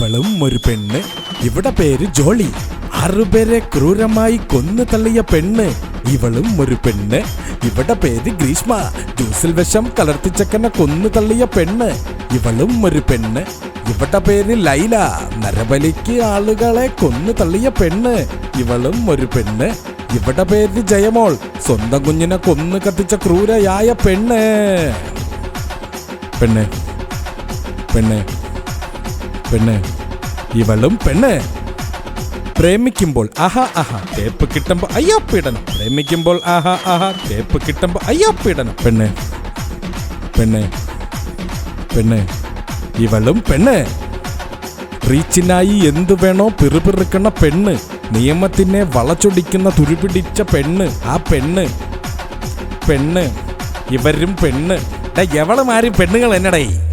ഇവളും ഒരു പെണ്ണ്. ഇവിടെ പേര് ജോളി. ആറുപേരെ ക്രൂരമായി കൊന്നു തള്ളിയ പെണ്ണ്. ഇവളും ഒരു പെണ്ണ്. ഇവിടെ പേര് ഗ്രീഷ്മ. ജ്യൂസിൽ വിഷം കലർത്തിച്ചക്കനെ കൊന്നു തള്ളിയ പെണ്ണ്. ഇവളും ഒരു പെണ്ണ്. ഇവിടെ പേര് ലൈല. നരബലിക്ക് ആളുകളെ കൊന്നു തള്ളിയ പെണ്ണ്. ഇവളും ഒരു പെണ്ണ്. ഇവിടെ പേര് ജയമോൾ. സ്വന്തം കുഞ്ഞിനെ കൊന്നു കത്തിച്ച ക്രൂരയായ പെണ്ണ്. പെണ്ണ്. പെണ്ണ്. പെണ്ണ്. ഇവളും പെണ്ണ്. പ്രേമിക്കുമ്പോൾ ആഹാ ആഹാ തേപ്പ് കിട്ടുമ്പോ അയ്യോ പീഡനം. പ്രേമിക്കുമ്പോൾ ആഹാ ആഹാ തേപ്പ് കിട്ടുമ്പോ അയ്യോ പീഡനം. പെണ്ണ്. പെണ്ണ്. പെണ്ണ്. ഇവളും പെണ്ണ്. റീച്ചിനായി എന്തു വേണോ പിറുപിറുക്കണ പെണ്ണ്. നിയമത്തിനെ വളച്ചൊടിക്കുന്ന തുരുപിടിച്ച പെണ്ണ്. ആ പെണ്ണ്. പെണ്ണ്. ഇവരും പെണ്ണ്. എവളുമാരും പെണ്ണുങ്ങൾ എന്നടേ.